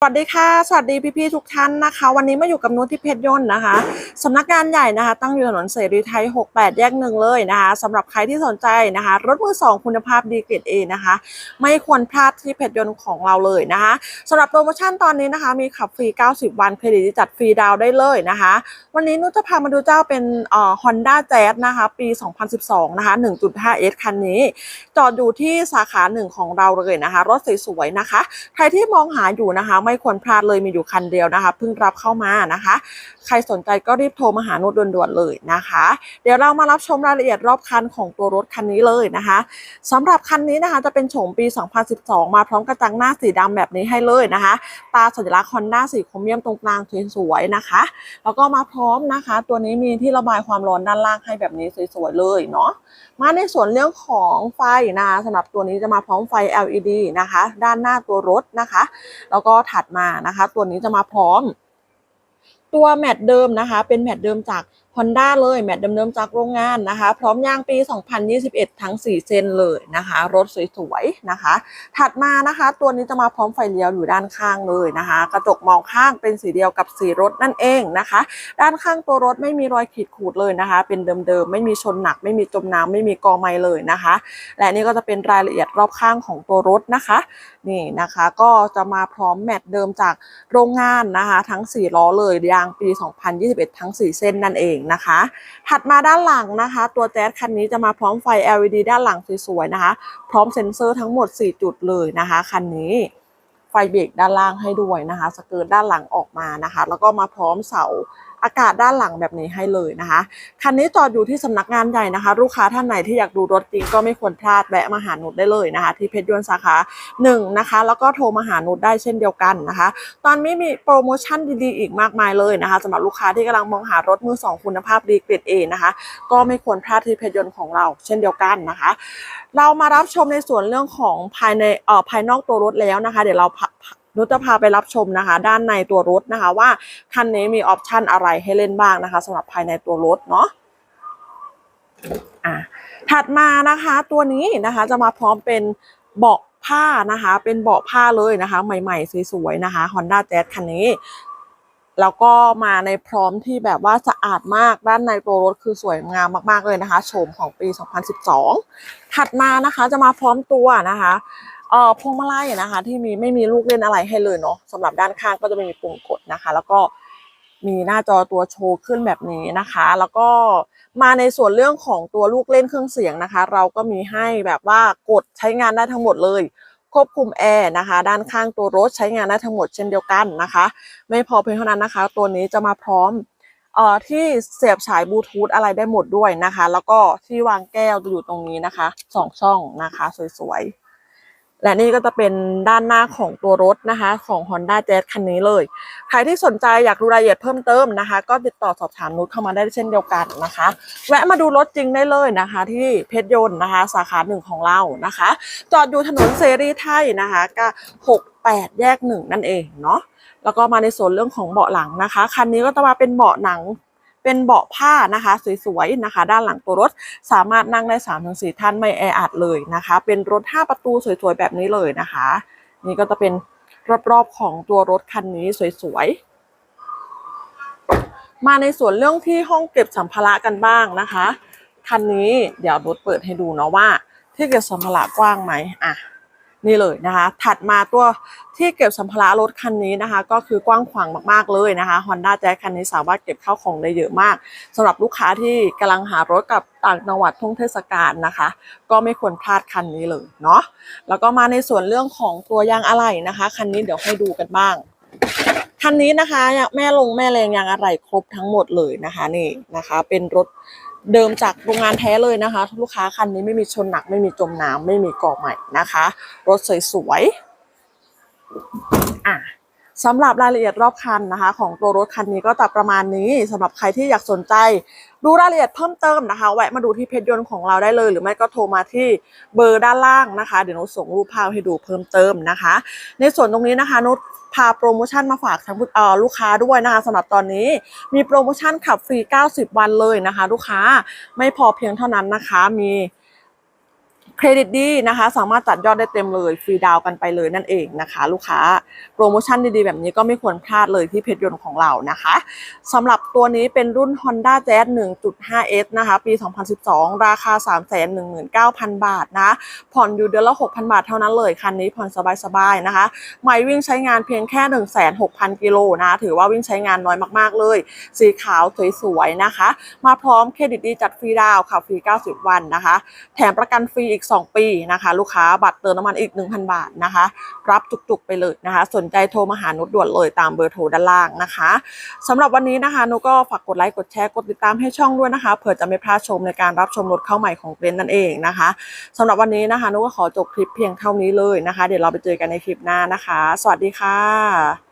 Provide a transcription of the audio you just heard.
สวัสดีค่ะ สวัสดีพี่ๆทุกท่านนะคะ วันนี้มาอยู่กับนุชที่เพชรยนต์นะคะสำนักงานใหญ่นะคะ ตั้งอยู่ถนนเสรีไทย 68 แยกหนึ่งเลยนะคะสำหรับใครที่สนใจนะคะ รถมือสองคุณภาพดีเกรดเอนะคะ ไม่ควรพลาดที่เพชรยนต์ของเราเลยนะคะสำหรับโปรโมชั่นตอนนี้นะคะ มีขับฟรี 90 วันเครดิตจัดฟรีดาวได้เลยนะคะ วันนี้นุชจะพามาดูเจ้าเป็นเอ่อ Honda Jazz นะคะ ปี 2012 นะคะ 1.5S คันนี้จอดอยู่ที่สาขาหนึ่งของเราเลยนะคะ รถสวยๆนะคะ ใครที่มองหาอยู่นะคะไม่ควรพลาดเลยมีอยู่คันเดียวนะคะเพิ่งรับเข้ามานะคะ ใครสนใจก็รีบโทรมาหานุชด่วนๆเลยนะคะ เดี๋ยวเรามารับชมรายละเอียดรอบคันของตัวรถคันนี้เลยนะคะสำหรับคันนี้นะคะจะเป็นโฉมปี 2012 มาพร้อมกระจังหน้าสีดำแบบนี้ให้เลยนะคะ ตาสัญลักษณ์ฮอนด้าสีโครเมียมตรงกลางสวยๆนะคะ แล้วก็มาพร้อมนะคะ ตัวนี้มีที่ระบายความร้อนด้านล่างให้แบบนี้สวยๆเลยเนาะมาในส่วนเรื่องของไฟนะคะสำหรับตัวนี้จะมาพร้อมไฟ LED นะคะ ด้านหน้าตัวรถนะคะ แล้วก็ถัดมานะคะ ตัวนี้จะมาพร้อม ตัวแมตต์เดิมนะคะ เป็นแมตต์เดิมจาก Honda เลยแมตต์เดิมๆจากโรงงานนะคะ พร้อมยางปี 2021 ทั้ง 4เส้นเลยนะคะ รถสวยๆนะคะ ถัดมานะคะ ตัวนี้จะมาพร้อมไฟเลี้ยวอยู่ด้านข้างเลยนะคะ กระจกมองข้างเป็นสีเดียวกับสีรถนั่นเองนะคะ ด้านข้างตัวรถไม่มีรอยขีดขูดเลยนะคะ เป็นเดิมๆไม่มีชนหนัก ไม่มีจมน้ำไม่มีกอไม้เลยนะคะ และนี่ก็จะเป็นรายละเอียดรอบข้างของตัวรถนะคะนี่นะคะก็จะมาพร้อมแมตต์เดิมจากโรงงานนะคะ ทั้ง 4 ล้อเลยยางปี 2021 ทั้ง 4 เส้นนั่นเองนะคะ ถัดมาด้านหลังนะคะ ตัวแจ๊สคันนี้จะมาพร้อมไฟ LED ด้านหลังสวยๆนะคะ พร้อมเซ็นเซอร์ทั้งหมด 4 จุดเลยนะคะคันนี้ไฟเบรกด้านล่างให้ด้วยนะคะ สเกิร์ตด้านหลังออกมานะคะ แล้วก็มาพร้อมเสา อากาศด้านหลังแบบนี้ให้เลยนะคะ คันนี้จอดอยู่ที่สำนักงานใหญ่นะคะ ลูกค้าท่านไหนที่อยากดูรถจริงก็ไม่ควรพลาดแวะมาหานุชได้เลยนะคะ ที่เพชรยนต์สาขา1นะคะ แล้วก็โทรมาหานุชได้เช่นเดียวกันนะคะ ตอนนี้มีโปรโมชั่นดีๆอีกมากมายเลยนะคะสำหรับลูกค้าที่กำลังมองหารถมือสองคุณภาพดีเกรดเอนะคะ ก็ไม่ควรพลาดที่เพชรยนต์ของเราเช่นเดียวกันนะคะ เรามารับชมในส่วนเรื่องของภายในเอ่อภายนอกตัวรถแล้วนะคะ เดี๋ยวเราพา นุชจะพาไปรับชมนะคะ ด้านในตัวรถนะคะว่าคันนี้มีออปชันอะไรให้เล่นบ้างนะคะสำหรับภายในตัวรถเนาะอะถัดมานะคะตัวนี้นะคะจะมาพร้อมเป็นเบาะผ้านะคะ เป็นเบาะผ้าเลยนะคะ ใหม่ๆสวยๆนะคะ Honda Jazz คันนี้แล้วก็มาในพร้อมที่แบบว่าสะอาดมากด้านในตัวรถคือสวยงามมากๆเลยนะคะโฉมของปี 2012 ถัดมานะคะจะมาพร้อมตัวนะคะ เอ่อพวงมาลัยนะคะ ที่มีไม่มีลูกเล่นอะไรให้เลยเนาะสำหรับด้านข้างก็จะไม่มีปุ่มกดนะคะ แล้วก็มีหน้าจอตัวโชว์ขึ้นแบบนี้นะคะ แล้วก็มาในส่วนเรื่องของตัวลูกเล่นเครื่องเสียงนะคะ เราก็มีให้แบบว่ากดใช้งานได้ทั้งหมดเลยควบคุมแอร์นะคะ ด้านข้างตัวรถใช้งานได้ทั้งหมดเช่นเดียวกันนะคะ ไม่พอเพียงเท่านั้นนะคะ ตัวนี้จะมาพร้อมเอ่อที่เสียบสายบลูทูธอะไรได้หมดด้วยนะคะ แล้วก็ที่วางแก้วจะอยู่ตรงนี้นะคะสองช่องนะคะ สวยๆ และนี่ก็จะเป็นด้านหน้าของตัวรถนะคะ ของ Honda Jazz คันนี้เลย ใครที่สนใจอยากดูรายละเอียดเพิ่มเติมนะคะ ก็ติดต่อสอบถามนุชเข้ามาได้เช่นเดียวกันนะคะ แวะมาดูรถจริงได้เลยนะคะ ที่เพชรยนต์นะคะ สาขาหนึ่งของเรานะคะ จอดอยู่ถนนเสรีไทยนะคะก็68แยกหนึ่งนั่นเองเนาะแล้วก็มาในส่วนเรื่องของเบาะหลังนะคะ คันนี้ก็จะมาเป็นเบาะหนัง เป็นเบาะผ้านะคะสวยๆนะคะ ด้านหลังตัวรถสามารถนั่งได้3าถึงสท่านไม่แออัดเลยนะคะ เป็นรถ 5 ประตูสวยๆแบบนี้เลยนะคะ นี่ก็จะเป็นรอบๆของตัวรถคันนี้สวยๆมาในส่วนเรื่องที่ห้องเก็บสัมภาระกันบ้างนะคะคันนี้เดี๋ยวรถเปิดให้ดูเนาะว่า ที่เก็บสัมภาระกว้างไหมอะ นี่เลยนะคะ ถัดมาตัวที่เก็บสัมภาระรถคันนี้นะคะ ก็คือกว้างขวางมากๆเลยนะคะ Honda Jazz คันนี้สามารถเก็บข้าวของได้เยอะมากสำหรับลูกค้าที่กำลังหารถกับต่างจังหวัดท่องเทศกาลนะคะ ก็ไม่ควรพลาดคันนี้เลยเนาะแล้วก็มาในส่วนเรื่องของตัวยางอะไหล่นะคะ คันนี้เดี๋ยวให้ดูกันบ้าง คันนี้นะคะแม่ลงแม่แรงยางอะไหล่ครบทั้งหมดเลยนะคะนี่นะคะ เป็นรถ เดิมจากโรงงานแท้เลยนะคะ ลูกค้าคันนี้ไม่มีชนหนักไม่มีจมน้ำไม่มีก่อใหม่นะคะ รถสวยๆอะ สำหรับรายละเอียดรอบคันนะคะ ของตัวรถคันนี้ก็จะประมาณนี้สำหรับใครที่อยากสนใจ ดูรายละเอียดเพิ่มเติมนะคะ แวะมาดูที่เพจยนต์ของเราได้เลย หรือไม่ก็โทรมาที่เบอร์ด้านล่างนะคะ เดี๋ยวนุส่งรูปภาพให้ดูเพิ่มเติมนะคะ ในส่วนตรงนี้นะคะนุพาโปรโมชั่นมาฝากทางผู้เออลูกค้าด้วยนะคะสำหรับตอนนี้มีโปรโมชั่นขับฟรี 90 วันเลยนะคะ ลูกค้าไม่พอเพียงเท่านั้นนะคะมี เครดิตดีนะคะ สามารถจัดยอดได้เต็มเลยฟรีดาวกันไปเลยนั่นเองนะคะ ลูกค้าโปรโมชั่นดีๆ แบบนี้ก็ไม่ควรพลาดเลยที่เพจยนต์ของเรานะคะสำหรับตัวนี้เป็นรุ่น Honda Jazz 1.5S นะคะ ปี 2012 ราคา 319,000 บาทนะ ผ่อนอยู่เดือนละ 6,000 บาทเท่านั้นเลย คันนี้ผ่อนสบายๆนะคะ ไม่วิ่งใช้งานเพียงแค่ 16,000กิโลนะ ถือว่าวิ่งใช้งานน้อยมากๆเลย สีขาวสวยๆนะคะ มาพร้อมเครดิตดีจัดฟรีดาวค่ะฟรี 90 วันนะคะ แถมประกันฟรีอีก2 ปีนะคะ ลูกค้าบัตรเติมน้ำมันอีก 1,000 บาทนะคะ รับจุกๆไปเลยนะคะ สนใจโทรมาหานุชด่วนเลยตามเบอร์โทรด้านล่างนะคะสำหรับวันนี้นะคะนุชก็ฝากกดไลค์กดแชร์กดติดตามให้ช่องด้วยนะคะเผื่อจะไม่พลาดชมในการรับชมรถเข้าใหม่ของเกรนนั่นเองนะคะสำหรับวันนี้นะคะนุชก็ขอจบคลิปเพียงเท่านี้เลยนะคะ เดี๋ยวเราไปเจอกันในคลิปหน้านะคะ สวัสดีค่ะ